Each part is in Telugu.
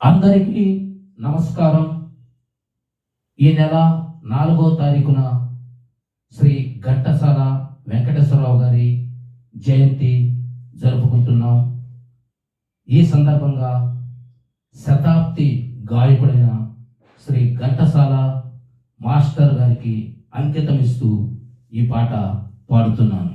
అందరికీ నమస్కారం. ఈ నెల నాలుగో తారీఖున శ్రీ ఘంటసాల వెంకటేశ్వరరావు గారి జయంతి జరుపుకుంటున్నాం. ఈ సందర్భంగా శతాబ్ది గాయకుడైన శ్రీ ఘంటసాల మాస్టర్ గారికి అంకితమిస్తూ ఈ పాట పాడుతున్నాను.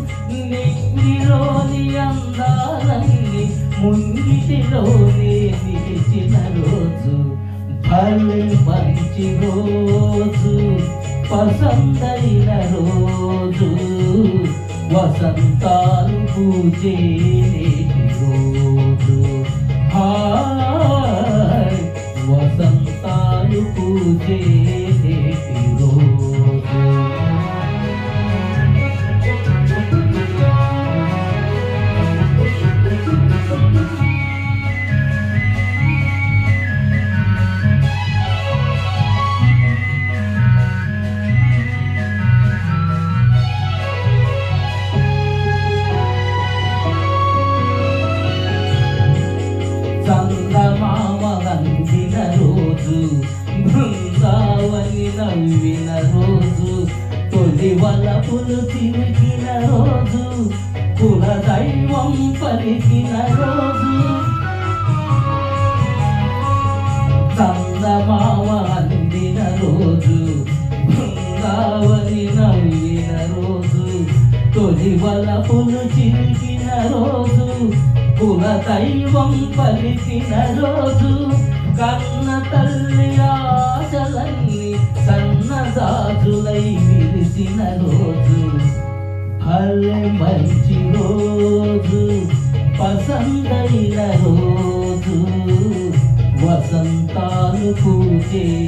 అందాలన్నీ నిలిచిన రోజు భలే మంచి రోజు పసందైన రోజు వసంతాలు పూజే రోజు. హాయ్ వసంతాలు పూజే చందమామ వందిన రోజు బృందావని నవ్విన రోజు తొలి వలపులు తిరిగిన రోజు కుల పలికిన రోజు. చందమామ అందిన రోజు బృందావని నవ్విన రోజు తొలి వలపులు చిరిగిన రోజు కుల దైవం పలికిన రోజు కన్న తల్లి ఆశలన్నీ సన్నదాజులై విరిసిన రోజు. భలే మంచి రోజు పసందైన రోజు. వసంతాలు పూజే